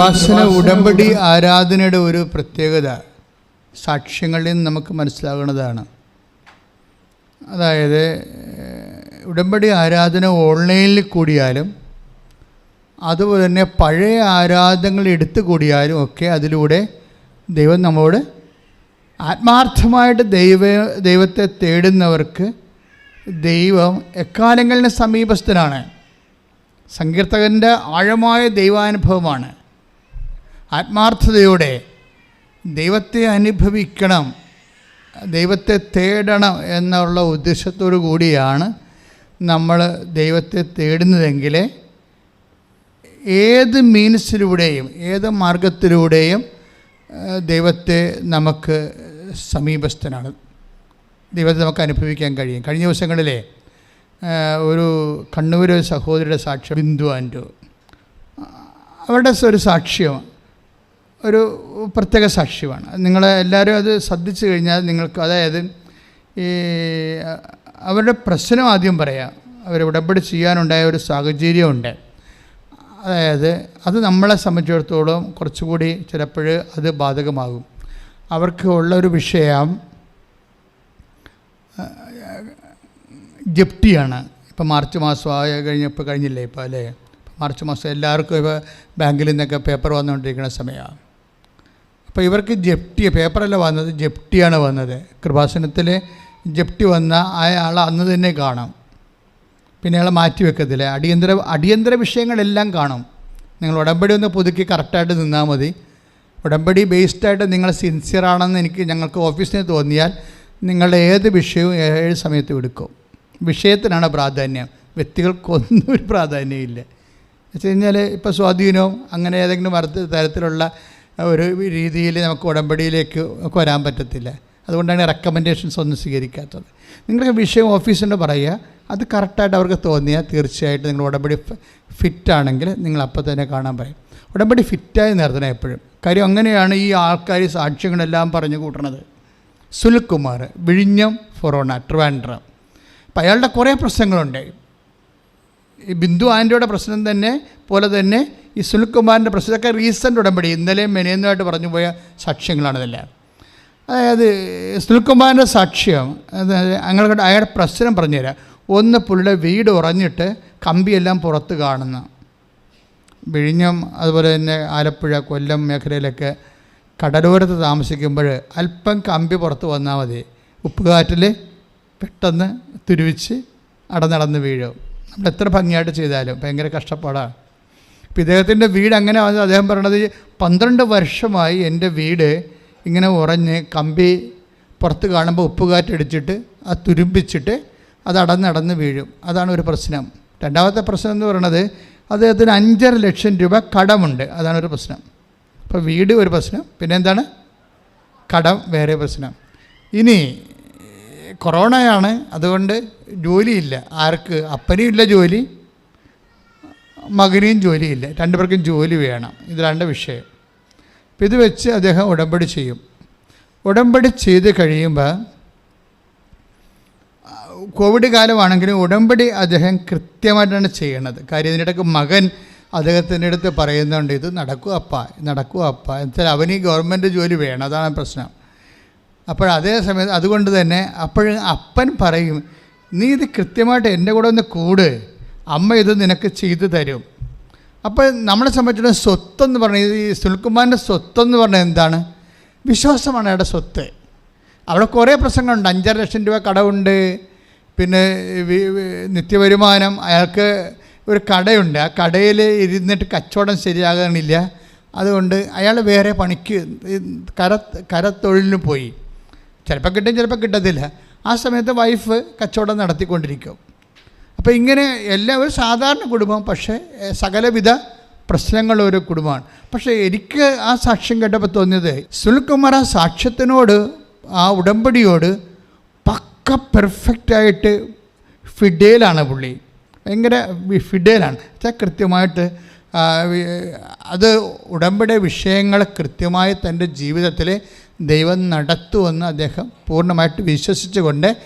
കൃപാസന ഉടമ്പടി ആരാധനയുടെ ഒരു പ്രത്യേകത സാക്ഷ്യങ്ങളിൽ നിന്ന് നമുക്ക് മനസ്സിലാകുന്നതാണ്. അതായത് ഉടമ്പടി ആരാധന ഓൺലൈനിൽ കൂടിയാലും അതുപോലെ തന്നെ പഴയ ആരാധനകൾ എടുത്തു കൂടിയാലും ഒക്കെ അതിലൂടെ ദൈവം നമ്മോട് ആത്മാർത്ഥമായിട്ട് ദൈവ ദൈവത്തെ തേടുന്നവർക്ക് ദൈവം എക്കാലങ്ങളിലും സമീപസ്ഥനാണ്. സങ്കീർത്തകന്റെ ആഴമായ ദൈവാനുഭവമാണ്. ആത്മാർത്ഥതയോടെ ദൈവത്തെ അനുഭവിക്കണം ദൈവത്തെ തേടണം എന്നുള്ള ഉദ്ദേശത്തോടു കൂടിയാണ് നമ്മൾ ദൈവത്തെ തേടുന്നതെങ്കിൽ ഏത് മീൻസിലൂടെയും ഏത് മാർഗത്തിലൂടെയും ദൈവത്തെ നമുക്ക് സമീപസ്ഥനാണ്. ദൈവത്തെ നമുക്ക് അനുഭവിക്കാൻ കഴിയും. കഴിഞ്ഞ ദിവസങ്ങളിലെ ഒരു കണ്ണൂർ സഹോദരിയുടെ സാക്ഷ്യം ബിന്ദു ആൻഡു അവരുടെ ഒരു സാക്ഷ്യം ഒരു പ്രത്യേക സാക്ഷ്യമാണ്. നിങ്ങൾ എല്ലാവരും അത് ശ്രദ്ധിച്ചു കഴിഞ്ഞാൽ നിങ്ങൾക്ക് അതായത് ഈ അവരുടെ പ്രശ്നം ആദ്യം പറയാം. അവർ ഉടമ്പടി ചെയ്യാനുണ്ടായ ഒരു സാഹചര്യമുണ്ട്. അതായത് അത് നമ്മളെ സംബന്ധിച്ചിടത്തോളം കുറച്ചുകൂടി ചിലപ്പോൾ അത് ബാധകമാകും. അവർക്ക് ഉള്ള ഒരു വിഷയം ജപ്തിയാണ് ഇപ്പം മാർച്ച് മാസം ആയ കഴിഞ്ഞപ്പോൾ കഴിഞ്ഞില്ലേ ഇപ്പോൾ അല്ലേ? മാർച്ച് മാസം എല്ലാവർക്കും ഇപ്പോൾ ബാങ്കിൽ നിന്നൊക്കെ പേപ്പർ വന്നുകൊണ്ടിരിക്കുന്ന സമയമാണ്. അപ്പോൾ ഇവർക്ക് ജപ്തി പേപ്പറല്ല വന്നത് ജപ്തിയാണ് വന്നത്. കൃപാസനത്തിൽ ജപ്തി വന്ന അയാൾ അന്ന് തന്നെ കാണാം. പിന്നെ അയാളെ മാറ്റി വെക്കത്തില്ല. അടിയന്തര അടിയന്തര വിഷയങ്ങളെല്ലാം കാണും. നിങ്ങൾ ഉടമ്പടി ഒന്ന് പുതുക്കി കറക്റ്റായിട്ട് നിന്നാൽ മതി. ഉടമ്പടി ബേസ്ഡായിട്ട് നിങ്ങൾ സിൻസിയറാണെന്ന് എനിക്ക് ഞങ്ങൾക്ക് ഓഫീസിന് തോന്നിയാൽ നിങ്ങളുടെ ഏത് വിഷയവും ഏഴ് സമയത്ത് എടുക്കും. വിഷയത്തിനാണ് പ്രാധാന്യം. വ്യക്തികൾക്കൊന്നും ഒരു പ്രാധാന്യമില്ല. വെച്ച് കഴിഞ്ഞാൽ ഇപ്പോൾ സ്വാധീനവും അങ്ങനെ ഏതെങ്കിലും തരത്തിലുള്ള ഒരു രീതിയിൽ നമുക്ക് ഉടമ്പടിയിലേക്ക് വരാൻ പറ്റത്തില്ല. അതുകൊണ്ടാണ് റെക്കമെൻഡേഷൻസ് ഒന്നും സ്വീകരിക്കാത്തത്. നിങ്ങളുടെ വിഷയം ഓഫീസിന്റെ പറയുക അത് കറക്റ്റായിട്ട് അവർക്ക് തോന്നിയാൽ തീർച്ചയായിട്ടും നിങ്ങൾ ഉടമ്പടി ഫിറ്റാണെങ്കിൽ നിങ്ങൾ അപ്പോൾ തന്നെ കാണാൻ പറയും. ഉടമ്പടി ഫിറ്റായി നിർത്തണം എപ്പോഴും. കാര്യം അങ്ങനെയാണ് ഈ ആൾക്കാർ സാക്ഷ്യങ്ങളെല്ലാം പറഞ്ഞു കൂട്ടണത്. സുനിൽകുമാർ വിഴിഞ്ഞം ഫൊറോണ ട്രിവാൻഡ്രം. അപ്പം അയാളുടെ കുറേ പ്രശ്നങ്ങളുണ്ട്. ഈ ബിന്ദു ആന്റിയുടെ പ്രശ്നം തന്നെ പോലെ തന്നെ ഈ സുനിൽകുമാറിന്റെ പ്രശ്നമൊക്കെ റീസെന്റ് ഉടമ്പടി. ഇന്നലെയും മെനയുന്നതായിട്ട് പറഞ്ഞു പോയ സാക്ഷ്യങ്ങളാണ് ഇതെല്ലാം. അതായത് സുനിൽകുമാറിന്റെ സാക്ഷ്യം അയാളുടെ അയാളുടെ പ്രശ്നം പറഞ്ഞുതരാം. ഒന്ന് പുള്ളിയുടെ വീട് ഉറഞ്ഞിട്ട് കമ്പിയെല്ലാം പുറത്ത് കാണുന്ന. വിഴിഞ്ഞം അതുപോലെ തന്നെ ആലപ്പുഴ കൊല്ലം മേഖലയിലൊക്കെ കടലോരത്ത് താമസിക്കുമ്പോൾ അല്പം കമ്പി പുറത്ത് വന്നാൽ മതി. ഉപ്പുകാറ്റിൽ പെട്ടെന്ന് തുരുവിച്ച് അടനടന്ന് വീഴും. നമ്മൾ എത്ര ഭംഗിയായിട്ട് ചെയ്താലും ഭയങ്കര കഷ്ടപ്പാടാണ്. അപ്പോൾ ഇദ്ദേഹത്തിന്റെ വീട് അങ്ങനെ വന്നത് അദ്ദേഹം പറയണത് പന്ത്രണ്ട് വർഷമായി എന്റെ വീട് ഇങ്ങനെ ഉറഞ്ഞ് കമ്പി പുറത്ത് കാണുമ്പോൾ ഉപ്പുകാറ്റടിച്ചിട്ട് അത് തുരുമ്പിച്ചിട്ട് അത് അടന്നടന്ന് വീഴും. അതാണ് ഒരു പ്രശ്നം. രണ്ടാമത്തെ പ്രശ്നം എന്ന് പറയുന്നത് അദ്ദേഹത്തിന് അഞ്ചര ലക്ഷം രൂപ കടമുണ്ട്. അതാണ് ഒരു പ്രശ്നം. അപ്പോൾ വീട് ഒരു പ്രശ്നം. പിന്നെ എന്താണ്? കടം വേറെ പ്രശ്നം. ഇനി കൊറോണയാണ്. അതുകൊണ്ട് ജോലിയില്ല. ആർക്ക്? അപ്പനും ഇല്ല ജോലി. മകനെയും ജോലിയില്ല. രണ്ടു പേർക്കും ജോലി വേണം. ഇത് രണ്ട് വിഷയം. അപ്പം ഇത് വെച്ച് അദ്ദേഹം ഉടമ്പടി ചെയ്യും. ഉടമ്പടി ചെയ്ത് കഴിയുമ്പോൾ കോവിഡ് കാലമാണെങ്കിലും ഉടമ്പടി അദ്ദേഹം കൃത്യമായിട്ടാണ് ചെയ്യണത്. കാര്യം ഇതിനിടയ്ക്ക് മകൻ അദ്ദേഹത്തിന്റെ അടുത്ത് പറയുന്നുണ്ട് ഇത് നടക്കുക അപ്പ നടക്കുക അപ്പ. എന്നുവെച്ചാൽ അവന് ഈ ഗവൺമെന്റ് ജോലി വേണം. അതാണ് പ്രശ്നം. അപ്പോൾ അതേ സമയത്ത് അതുകൊണ്ട് തന്നെ അപ്പോഴും അപ്പൻ പറയും നീ ഇത് കൃത്യമായിട്ട് എന്റെ കൂടെ ഒന്ന് കൂട് അമ്മ ഇത് നിനക്ക് ചെയ്തു തരും. അപ്പോൾ നമ്മളെ സംബന്ധിച്ചിടത്തോളം സ്വത്തെന്ന് പറഞ്ഞാൽ ഈ സുനിൽകുമാറിന്റെ സ്വത്തെന്ന് പറഞ്ഞാൽ എന്താണ്? വിശ്വാസമാണ് അയാളുടെ സ്വത്ത്. അവിടെ കുറേ പ്രശ്നങ്ങളുണ്ട് അഞ്ചര ലക്ഷം രൂപ കടമുണ്ട് പിന്നെ നിത്യവരുമാനം. അയാൾക്ക് ഒരു കടയുണ്ട്. ആ കടയിൽ ഇരുന്നിട്ട് കച്ചവടം ശരിയാകണില്ല അതുകൊണ്ട് അയാൾ വേറെ പണിക്ക് കര കരത്തൊഴിലിന് പോയി. ചിലപ്പോൾ കിട്ടും ചിലപ്പോൾ കിട്ടത്തില്ല. ആ സമയത്ത് വൈഫ് കച്ചവടം നടത്തിക്കൊണ്ടിരിക്കും. അപ്പോൾ ഇങ്ങനെ എല്ലാ ഒരു സാധാരണ കുടുംബം പക്ഷേ സകലവിധ പ്രശ്നങ്ങളുള്ള ഒരു കുടുംബമാണ്. പക്ഷേ എനിക്ക് ആ സാക്ഷ്യം കേട്ടപ്പോൾ തോന്നിയത് സുനിൽകുമാർ ആ സാക്ഷ്യത്തിനോട് ആ ഉടമ്പടിയോട് പക്ക പെർഫെക്റ്റായിട്ട് ഫിഡേലാണ് പുള്ളി. ഭയങ്കര ഫിഡേലാണ് വെച്ചാൽ കൃത്യമായിട്ട് അത് ഉടമ്പടി വിഷയങ്ങൾ കൃത്യമായി തന്റെ ജീവിതത്തിൽ ദൈവം നടത്തുമെന്ന് അദ്ദേഹം പൂർണമായിട്ട് വിശ്വസിച്ചുകൊണ്ട്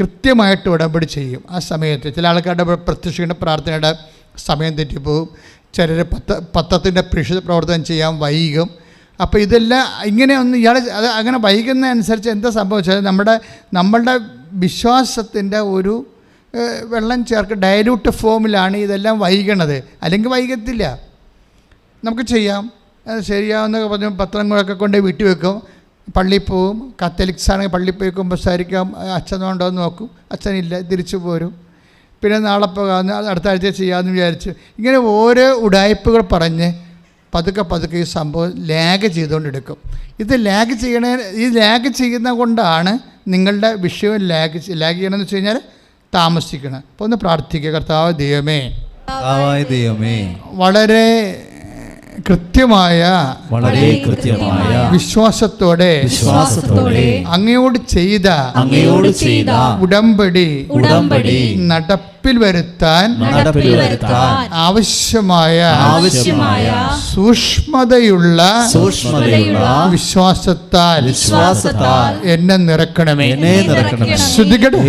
കൃത്യമായിട്ട് ഉടമ്പടി ചെയ്യും. ആ സമയത്ത് ചില ആൾക്കാരുടെ പ്രത്യക്ഷിക്കേണ്ട പ്രാർത്ഥനയുടെ സമയം തെറ്റിപ്പോവും. ചിലർ പത്ത പത്രത്തിന്റെ പ്രേക്ഷിത പ്രവർത്തനം ചെയ്യാൻ വൈകും. അപ്പോൾ ഇതെല്ലാം ഇങ്ങനെ ഒന്ന് ഇയാൾ അത് അങ്ങനെ വൈകുന്നതനുസരിച്ച് എന്താ സംഭവിച്ചത് നമ്മുടെ നമ്മളുടെ വിശ്വാസത്തിന്റെ ഒരു വെള്ളം ചേർക്ക് ഡയലൂട്ട് ഫോമിലാണ് ഇതെല്ലാം വൈകണത്. അല്ലെങ്കിൽ വൈകത്തില്ല. നമുക്ക് ചെയ്യാം. അത് ശരിയാവുന്നൊക്കെ പറഞ്ഞ് പത്രങ്ങളൊക്കെ കൊണ്ട് വീട്ടിൽ വെക്കും പള്ളിയിൽ പോവും. കത്തലിക്സ് ആണെങ്കിൽ പള്ളി പോയി കുമ്പസാരിക്കാം അച്ഛനുണ്ടോ എന്ന് നോക്കും. അച്ഛനില്ല. തിരിച്ചു പോരും. പിന്നെ നാളെ പോകാമെന്ന് അത് അടുത്ത ആഴ്ച ചെയ്യാമെന്ന് വിചാരിച്ചു ഇങ്ങനെ ഓരോ ഉടായ്പകൾ പറഞ്ഞ് പതുക്കെ പതുക്കെ ഈ സംഭവം ലാഗ് ചെയ്തുകൊണ്ടെടുക്കും ഇത് ലാഗ് ചെയ്യണ ഈ ലാഗ് ചെയ്യുന്ന കൊണ്ടാണ് നിങ്ങളുടെ വിഷയം ലാഗ് ലാഗ് ചെയ്യണമെന്ന് വെച്ച് കഴിഞ്ഞാൽ താമസിക്കണം. അപ്പോൾ ഒന്ന് പ്രാർത്ഥിക്കുക കർത്താവ് ദൈവമേ. ദൈവമേ. വളരെ കൃത്യമായ വളരെ കൃത്യമായ വിശ്വാസത്തോടെ വിശ്വാസത്തോടെ അങ്ങയോട് ചെയ്ത അങ്ങയോട് ചെയ്ത ഉടമ്പടി ഉടമ്പടി വരുത്താൻ നടപ്പിൽ വരുത്താൻ ആവശ്യമായ ആവശ്യമായ സൂക്ഷ്മതയുള്ള സൂക്ഷ്മതയുള്ള വിശ്വാസത്താൽ വിശ്വാസത്താൽ എന്നെ നിറക്കണമേ എന്നെ നിറക്കണമേ ശ്രുതികട്ടെ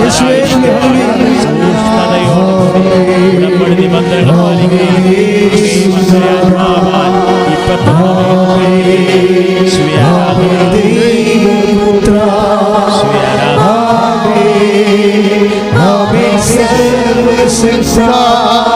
യേശുവേ ആരാധന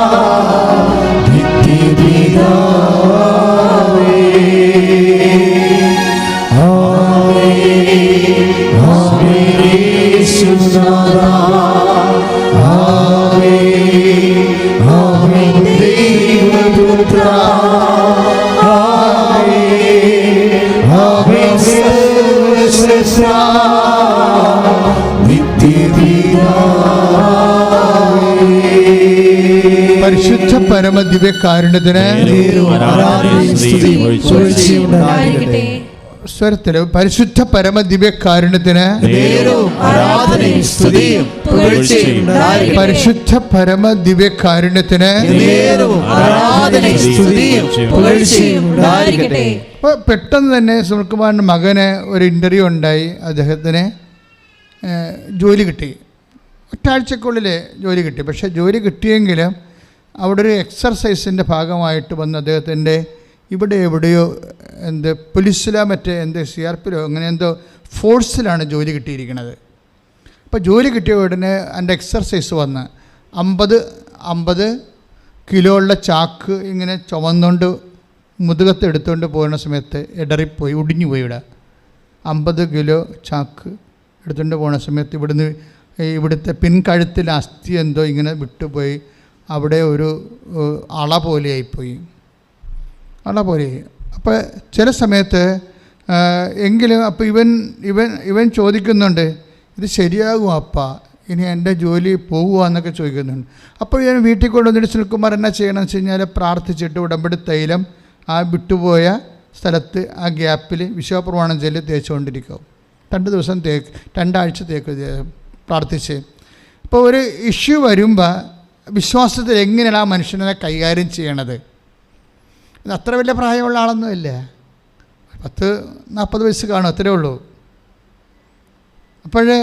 ദിവ്യകാരുണ്യത്തിന് സ്വരത്തിൽ പരിശുദ്ധ പരമ ദിവ്യകാരുണ്യത്തിന്. പരിശുദ്ധ പരമ ദിവ്യകാരുണ്യത്തിന് പെട്ടെന്ന് തന്നെ സുനിൽകുമാറിന്റെ മകന് ഒരു ഇന്റർവ്യൂ ഉണ്ടായി അദ്ദേഹത്തിന് ജോലി കിട്ടി. ഒറ്റാഴ്ചക്കുള്ളിൽ ജോലി കിട്ടി. പക്ഷേ ജോലി കിട്ടിയെങ്കിലും അവിടെ ഒരു എക്സർസൈസിന്റെ ഭാഗമായിട്ട് വന്ന് അദ്ദേഹത്തിന്റെ ഇവിടെ എവിടെയോ എന്ത് പോലീസിലോ മറ്റേ എന്ത് സി ആർ പിയിലോ അങ്ങനെ എന്തോ ഫോഴ്സിലാണ് ജോലി കിട്ടിയിരിക്കുന്നത്. അപ്പോൾ ജോലി കിട്ടിയ ഉടനെ എന്റെ എക്സർസൈസ് വന്ന് അമ്പത് അമ്പത് കിലോ ഉള്ള ചാക്ക് ഇങ്ങനെ ചുമന്നുകൊണ്ട് മുതുകത്ത് എടുത്തുകൊണ്ട് പോകുന്ന സമയത്ത് ഇടറിപ്പോയി ഒടിഞ്ഞു പോയി ഇവിടെ. അമ്പത് കിലോ ചാക്ക് എടുത്തുകൊണ്ട് പോകുന്ന സമയത്ത് ഇവിടുന്ന് ഇവിടുത്തെ പിൻകഴുത്തിൽ അസ്ഥി എന്തോ ഇങ്ങനെ വിട്ടുപോയി. അവിടെ ഒരു അള പോലെയായിപ്പോയി അള പോലെയായി അപ്പോൾ ചില സമയത്ത് എങ്കിലും അപ്പോൾ ഇവൻ ഇവൻ ഇവൻ ചോദിക്കുന്നുണ്ട് ഇത് ശരിയാകും അപ്പ ഇനി എന്റെ ജോലി പോകുക എന്നൊക്കെ ചോദിക്കുന്നുണ്ട്. അപ്പോൾ ഞാൻ വീട്ടിൽ കൊണ്ടുവന്നിട്ട് സുനിൽകുമാർ എന്നാ ചെയ്യണമെന്ന് വെച്ച് കഴിഞ്ഞാൽ പ്രാർത്ഥിച്ചിട്ട് ഉടമ്പടി തൈലം ആ വിട്ടുപോയ സ്ഥലത്ത് ആ ഗ്യാപ്പിൽ വിശ്വപ്രമാണം ചെല്ലി തേച്ചുകൊണ്ടിരിക്കും. രണ്ട് ദിവസം തേക്ക് രണ്ടാഴ്ച തേക്ക് പ്രാർത്ഥിച്ച്. അപ്പോൾ ഒരു ഇഷ്യൂ വരുമ്പോൾ വിശ്വാസത്തിൽ എങ്ങനെയാണ് ആ മനുഷ്യനെ കൈകാര്യം ചെയ്യണത്? ഇത് അത്ര വലിയ പ്രായമുള്ള ആളൊന്നുമില്ല പത്ത് നാൽപ്പത് വയസ്സ് കാണും അത്രേ ഉള്ളൂ. അപ്പോഴേ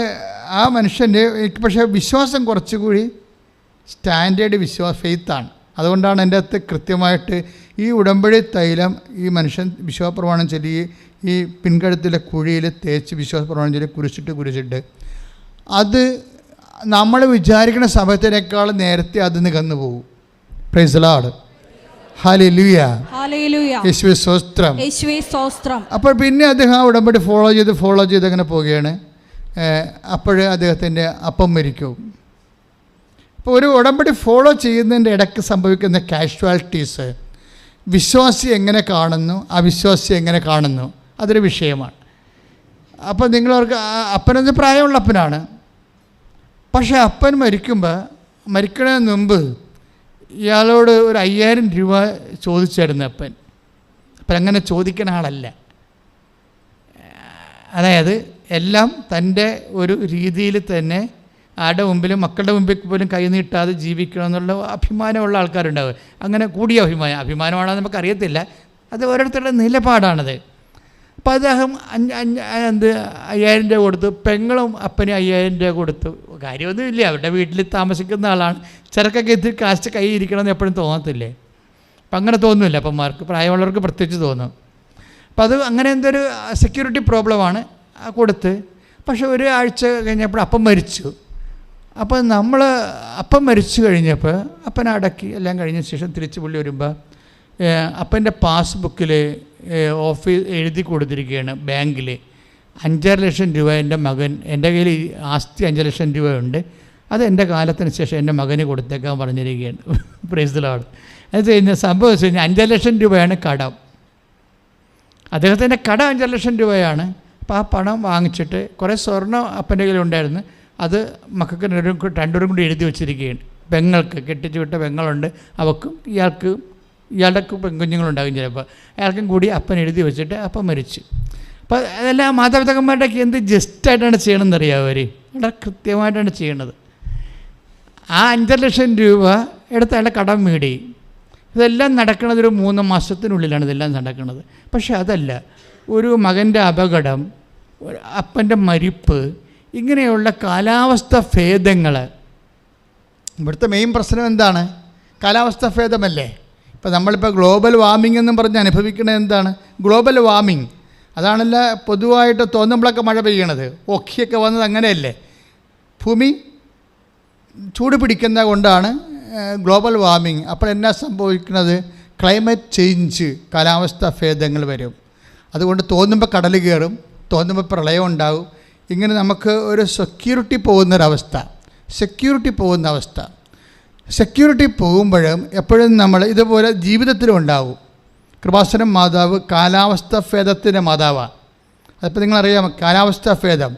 ആ മനുഷ്യന്റെ എനിക്ക് പക്ഷേ വിശ്വാസം കുറച്ചുകൂടി സ്റ്റാൻഡേർഡ് വിശ്വാസ ഫെയ്ത്താണ്. അതുകൊണ്ടാണ് എന്റെ അകത്ത് കൃത്യമായിട്ട് ഈ ഉടമ്പടി തൈലം ഈ മനുഷ്യൻ വിശ്വാസപ്രമാണം ചൊല്ലി ഈ പിൻകഴുത്തിലെ കുഴിയിൽ തേച്ച് വിശ്വാസപ്രമാണം ചൊല്ലി കുരിച്ചിട്ട് കുരിച്ചിട്ട് അത് നമ്മൾ വിചാരിക്കുന്ന സമയത്തിനേക്കാൾ നേരത്തെ അത് നികന്നു പോകും പ്രൈസലാട് അപ്പോൾ പിന്നെ അദ്ദേഹം ആ ഉടമ്പടി ഫോളോ ചെയ്ത് ഫോളോ ചെയ്ത് അങ്ങനെ പോവുകയാണ്. അപ്പോഴേ അദ്ദേഹത്തിന്റെ അപ്പം മരിക്കും. അപ്പോൾ ഒരു ഉടമ്പടി ഫോളോ ചെയ്യുന്നതിന്റെ ഇടയ്ക്ക് സംഭവിക്കുന്ന കാഷ്വാലിറ്റീസ് വിശ്വാസി എങ്ങനെ കാണുന്നു അവിശ്വാസി എങ്ങനെ കാണുന്നു അതൊരു വിഷയമാണ്. അപ്പോൾ നിങ്ങളവർക്ക് അപ്പനെന്ന് പ്രായമുള്ള അപ്പനാണ് പക്ഷേ അപ്പൻ മരിക്കുമ്പോൾ മരിക്കണതിന് മുമ്പ് ഇയാളോട് ഒരു അയ്യായിരം രൂപ ചോദിച്ചായിരുന്നു അപ്പൻ. അപ്പം അങ്ങനെ ചോദിക്കുന്ന ആളല്ല. അതായത് എല്ലാം തന്റെ ഒരു രീതിയിൽ തന്നെ ആരുടെ മുമ്പിലും മക്കളുടെ മുമ്പിൽ പോലും കൈനീട്ടാതെ ജീവിക്കണം എന്നുള്ള അഭിമാനമുള്ള ആൾക്കാരുണ്ടാവും. അങ്ങനെ കൂടിയ അഭിമാനം. അഭിമാനമാണെന്ന് നമുക്കറിയത്തില്ല. അത് ഓരോരുത്തരുടെ നിലപാടാണത്. അപ്പോൾ അദ്ദേഹം എന്ത് അയ്യായിരം രൂപ കൊടുത്തു പെങ്ങളും അപ്പന് അയ്യായിരം രൂപ കൊടുത്തു. കാര്യമൊന്നുമില്ല അവരുടെ വീട്ടിൽ താമസിക്കുന്ന ആളാണ്. ചെറുക്കൊക്കെ ഇത്തിരി കാശ് കൈ ഇരിക്കണമെന്ന് എപ്പോഴും തോന്നത്തില്ലേ? അപ്പം അങ്ങനെ തോന്നുന്നില്ല അപ്പന്മാർക്ക് പ്രായമുള്ളവർക്ക് പ്രത്യേകിച്ച് തോന്നും. അപ്പം അത് അങ്ങനെ എന്തൊരു സെക്യൂരിറ്റി പ്രോബ്ലമാണ് കൊടുത്ത്. പക്ഷെ ആഴ്ച കഴിഞ്ഞപ്പോൾ അപ്പം മരിച്ചു. അപ്പോൾ നമ്മൾ അപ്പം മരിച്ചു കഴിഞ്ഞപ്പോൾ അപ്പനടക്കി എല്ലാം കഴിഞ്ഞ ശേഷം തിരിച്ചു പുള്ളി വരുമ്പോൾ അപ്പന്റെ പാസ്ബുക്കിൽ ഓഫീസ് എഴുതി കൊടുത്തിരിക്കുകയാണ് ബാങ്കിൽ അഞ്ചര ലക്ഷം രൂപ എന്റെ മകൻ എന്റെ കയ്യിൽ ആസ്തി അഞ്ച് ലക്ഷം രൂപയുണ്ട്. അത് എന്റെ കാലത്തിന് ശേഷം എന്റെ മകന് കൊടുത്തേക്കാൻ പറഞ്ഞിരിക്കുകയാണ് പ്രൈസിലാണ് എന്ന് കഴിഞ്ഞാൽ സംഭവം വെച്ച് കഴിഞ്ഞാൽ അഞ്ചര ലക്ഷം രൂപയാണ് കടം. അദ്ദേഹത്തിന്റെ കടം അഞ്ചര ലക്ഷം രൂപയാണ്. അപ്പോൾ ആ പണം വാങ്ങിച്ചിട്ട് കുറേ സ്വർണം അപ്പന്റെ കയ്യിലുണ്ടായിരുന്നു അത് മക്കൾക്ക് രണ്ടും രണ്ടുപേരും കൂടി എഴുതി വെച്ചിരിക്കുകയാണ്. പെങ്ങൾക്ക് കെട്ടിച്ചു വിട്ട പെങ്ങളുണ്ട്. അവക്കും ഇയാൾക്ക് ഇയാളുടെ പെൺകുഞ്ഞുങ്ങളുണ്ടാകും ചിലപ്പോൾ. അയാൾക്കും കൂടി അപ്പൻ എഴുതി വെച്ചിട്ട് അപ്പൻ മരിച്ചു. അപ്പോൾ അതെല്ലാം മാതാപിതാക്കന്മാരുടെയൊക്കെ എന്ത് ജസ്റ്റായിട്ടാണ് ചെയ്യണമെന്ന് അറിയാം അവർ വളരെ കൃത്യമായിട്ടാണ് ചെയ്യണത്. ആ അഞ്ചര ലക്ഷം രൂപ എടുത്ത് അയാളുടെ കടം മേടി. ഇതെല്ലാം നടക്കുന്നത് ഒരു മൂന്ന് മാസത്തിനുള്ളിലാണ് ഇതെല്ലാം നടക്കുന്നത് പക്ഷേ അതല്ല ഒരു മകന്റെ അപകടം അപ്പന്റെ മരിപ്പ് ഇങ്ങനെയുള്ള കാലാവസ്ഥ ഭേദങ്ങൾ ഇവിടുത്തെ മെയിൻ പ്രശ്നം എന്താണ്? കാലാവസ്ഥ ഭേദമല്ലേ? ഇപ്പോൾ നമ്മളിപ്പോൾ ഗ്ലോബൽ വാർമിംഗ് എന്നും പറഞ്ഞ് അനുഭവിക്കുന്നത് എന്താണ്? ഗ്ലോബൽ വാർമിംഗ് അതാണല്ല പൊതുവായിട്ട് തോന്നുമ്പോഴൊക്കെ മഴ പെയ്യണത്. ഒക്കിയൊക്കെ വന്നത് അങ്ങനെയല്ലേ? ഭൂമി ചൂട് പിടിക്കുന്ന കൊണ്ടാണ് ഗ്ലോബൽ വാർമിംഗ് അപ്പോൾ എന്നാ സംഭവിക്കുന്നത് ക്ലൈമറ്റ് ചേഞ്ച് കാലാവസ്ഥ ഭേദങ്ങൾ വരും. അതുകൊണ്ട് തോന്നുമ്പോൾ കടൽ കയറും തോന്നുമ്പോൾ പ്രളയം ഉണ്ടാവും. ഇങ്ങനെ നമുക്ക് ഒരു സെക്യൂരിറ്റി പോകുന്നൊരവസ്ഥ. സെക്യൂരിറ്റി പോകുന്ന അവസ്ഥ സെക്യൂരിറ്റി പോകുമ്പോഴും എപ്പോഴും നമ്മൾ ഇതുപോലെ ജീവിതത്തിലും ഉണ്ടാവും. കൃപാസനം മാതാവ് കാലാവസ്ഥ ഭേദത്തിന്റെ മാതാവാണ് അതിപ്പോൾ നിങ്ങളറിയാം കാലാവസ്ഥ ഭേദം.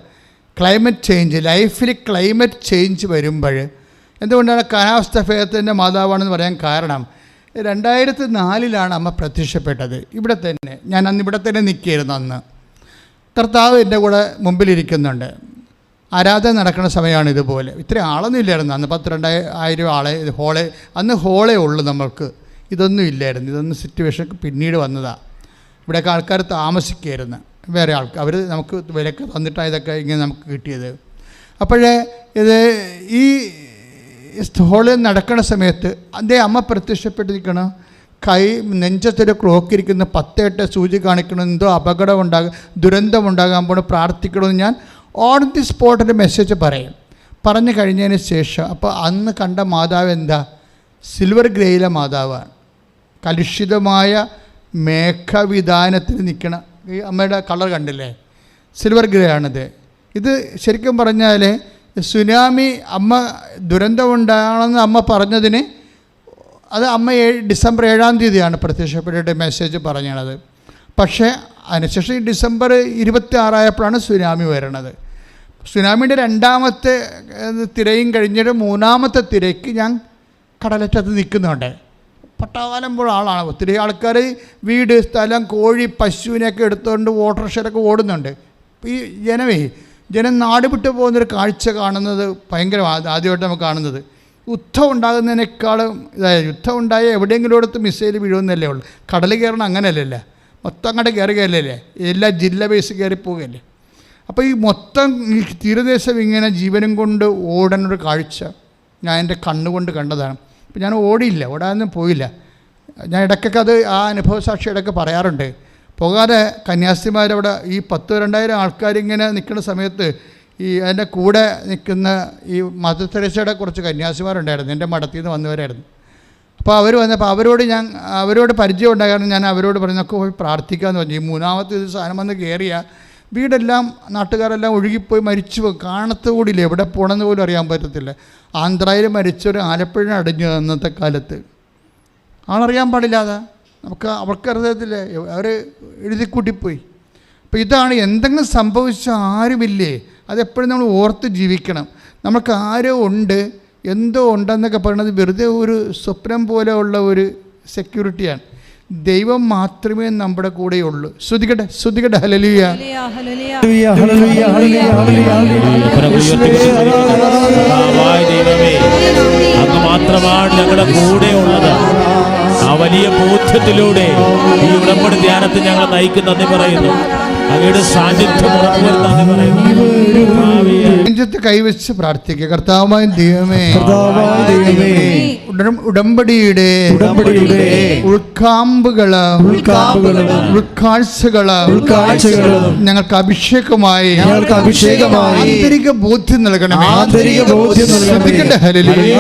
ക്ലൈമറ്റ് ചേഞ്ച് ലൈഫിൽ ക്ലൈമറ്റ് ചേഞ്ച് വരുമ്പോൾ എന്തുകൊണ്ടാണ് കാലാവസ്ഥ ഭേദത്തിന്റെ മാതാവാണെന്ന് പറയാൻ കാരണം? രണ്ടായിരത്തി നാലിലാണ് അമ്മ പ്രത്യക്ഷപ്പെട്ടത്. ഇവിടെ തന്നെ. ഞാൻ അന്ന് ഇവിടെ തന്നെ നിൽക്കുകയായിരുന്നു അന്ന്. കർത്താവ് എന്റെ കൂടെ മുമ്പിലിരിക്കുന്നുണ്ട് ആരാധന നടക്കുന്ന സമയമാണ് ഇതുപോലെ. ഇത്ര ആളൊന്നും ഇല്ലായിരുന്നു. അന്ന് പത്ത് രണ്ടായി ആയിരം ആളെ ഹോളെ അന്ന് ഹോളേ ഉള്ളൂ നമ്മൾക്ക്. ഇതൊന്നും ഇല്ലായിരുന്നു. ഇതൊന്നും സിറ്റുവേഷൻ പിന്നീട് വന്നതാണ് ഇവിടെയൊക്കെ ആൾക്കാർ താമസിക്കുകയായിരുന്നു. വേറെ ആൾക്കാർ അവർ നമുക്ക് വിലക്ക് തന്നിട്ടാണ് ഇതൊക്കെ ഇങ്ങനെ നമുക്ക് കിട്ടിയത്. അപ്പോഴേ ഇത് ഈ ഹോളിൽ നടക്കുന്ന സമയത്ത് അതേ അമ്മ പ്രത്യക്ഷപ്പെട്ടിരിക്കണം. കൈ നെഞ്ചത്തൊരു ക്ലോക്ക് ഇരിക്കുന്ന. പത്തേട്ട് സൂചി കാണിക്കണം. എന്തോ അപകടമുണ്ടാകും ദുരന്തമുണ്ടാകാൻ പോകണം പ്രാർത്ഥിക്കണമെന്ന് ഞാൻ ഓൺ ദി സ്പോട്ടിൽ മെസ്സേജ് പറയും. പറഞ്ഞു കഴിഞ്ഞതിന് ശേഷം അപ്പോൾ അന്ന് കണ്ട മാതാവ് എന്താ? സിൽവർ ഗ്രേയിലെ മാതാവാണ്. കലുഷിതമായ മേഘവിധാനത്തിൽ നിൽക്കണ ഈ അമ്മയുടെ കളർ കണ്ടില്ലേ? സിൽവർ ഗ്രേ ആണിത്. ഇത് ശരിക്കും പറഞ്ഞാൽ സുനാമി അമ്മ ദുരന്തമുണ്ടാണെന്ന് അമ്മ പറഞ്ഞതിന് അത് അമ്മ ഏഴ് ഡിസംബർ ഏഴാം തീയതിയാണ് പ്രത്യക്ഷപ്പെട്ടിട്ട് മെസ്സേജ് പറഞ്ഞത്. പക്ഷേ അതിനുശേഷം ഡിസംബർ ഇരുപത്തി ആറായപ്പോഴാണ് സുനാമി വരണത്. സുനാമിയുടെ രണ്ടാമത്തെ തിരയും കഴിഞ്ഞിട്ട് മൂന്നാമത്തെ തിരയ്ക്ക് ഞാൻ കടലറ്റത്ത് നിൽക്കുന്നുണ്ട്. പട്ടാവാലമ്പോൾ ആളാണ്. ഒത്തിരി ആൾക്കാർ വീട് സ്ഥലം കോഴി പശുവിനെയൊക്കെ എടുത്തുകൊണ്ട് ഓട്ടോറിക്ഷയിലൊക്കെ ഓടുന്നുണ്ട്. ഈ ജനമേ ജനം നാട് വിട്ട് പോകുന്നൊരു കാഴ്ച കാണുന്നത് ഭയങ്കര ആദ്യമായിട്ട് നമുക്ക് കാണുന്നത്. യുദ്ധം ഉണ്ടാകുന്നതിനേക്കാളും ഇതായത് യുദ്ധം ഉണ്ടായ എവിടെയെങ്കിലും അടുത്ത് മിസൈൽ വീഴുമെന്നല്ലേ ഉള്ളൂ. കടൽ കയറണം അങ്ങനെയല്ലല്ലേ മൊത്തം അങ്ങോട്ട് കയറുകയല്ലേ എല്ലാ ജില്ല ബേസ് കയറി പോവുകയല്ലേ അപ്പോൾ ഈ മൊത്തം ഈ തീരദേശം ഇങ്ങനെ ജീവനും കൊണ്ട് ഓടുന്നൊരു കാഴ്ച ഞാൻ എന്റെ കണ്ണുകൊണ്ട് കണ്ടതാണ്. അപ്പം ഞാൻ ഓടിയില്ല ഓടാനൊന്നും പോയില്ല. ഞാൻ ഇടയ്ക്കൊക്കെ അത് ആ അനുഭവ സാക്ഷി ഇടയ്ക്ക് പറയാറുണ്ട്. പോകാതെ കന്യാസ്ത്രീമാരവിടെ ഈ പത്ത് രണ്ടായിരം ആൾക്കാരിങ്ങനെ നിൽക്കുന്ന സമയത്ത് ഈ എന്റെ കൂടെ നിൽക്കുന്ന ഈ മദർ കുറച്ച് കന്യാസിമാരുണ്ടായിരുന്നു എന്റെ മഠത്തിൽ നിന്ന് വന്നവരായിരുന്നു. അപ്പോൾ അവർ വന്നപ്പോൾ അവരോട് ഞാൻ അവരോട് പരിചയം ഉണ്ടായിരുന്നു ഞാൻ അവരോട് പറഞ്ഞു നമുക്ക് പോയി പ്രാർത്ഥിക്കാമെന്ന് പറഞ്ഞു. ഈ മൂന്നാമത്തെ ഇത് സാധനം വന്ന് കയറിയ വീടെല്ലാം നാട്ടുകാരെല്ലാം ഒഴുകിപ്പോയി മരിച്ചു പോകും കാണത്തുകൂടില്ല എവിടെ പോകണമെന്ന് പോലും അറിയാൻ പറ്റത്തില്ല. ആന്ധ്രയിൽ മരിച്ചൊരു ആലപ്പുഴ അടിഞ്ഞു അന്നത്തെ കാലത്ത്. ആളറിയാൻ പാടില്ലാതെ നമുക്ക് അവർക്ക് അറിയത്തില്ല. അവർ എഴുതിക്കൂട്ടിപ്പോയി. അപ്പോൾ ഇതാണ് എന്തെങ്കിലും സംഭവിച്ച ആരുമില്ലേ? അതെപ്പോഴും നമ്മൾ ഓർത്ത് ജീവിക്കണം. നമുക്ക് ആരോ ഉണ്ട് എന്തോ ഉണ്ടെന്നൊക്കെ പറയുന്നത് വെറുതെ ഒരു സ്വപ്നം പോലെയുള്ള ഒരു സെക്യൂരിറ്റിയാണ് ദൈവം മാത്രമേ നമ്മുടെ കൂടെയുള്ളൂ. ശ്രുതികട്ടെ ശ്രുതികട്ടെ ഹലലിയ അങ്ങ് മാത്രമാണ് ഞങ്ങളുടെ കൂടെ ഉള്ളത് ആ വലിയ ബോധ്യത്തിലൂടെ ഈ ഉടമ്പടി ധ്യാനത്തിൽ ഞങ്ങൾ നയിക്കുന്നതെന്ന് പറയുന്നു. അവയുടെ സാന്നിധ്യം ഉറപ്പുവരുത്താന്ന് പറയുന്നു. നെഞ്ചത്ത് കൈവച്ച് പ്രാർത്ഥിക്കുക. കർത്താവായ ദൈവമേ ഉടമ്പടിയുടെ ഉൾക്കാമ്പുകൾ ഉൾക്കാഴ്ചകൾ ഞങ്ങൾക്ക് അഭിഷേകമായി ഞങ്ങൾക്ക് അഭിഷേകമായി ആന്തരിക ബോധ്യം നൽകണമേ. ആന്തരിക ബോധ്യം നൽകണമേ. ശ്രദ്ധിക്കട്ടെ. ഹല്ലേലൂയ.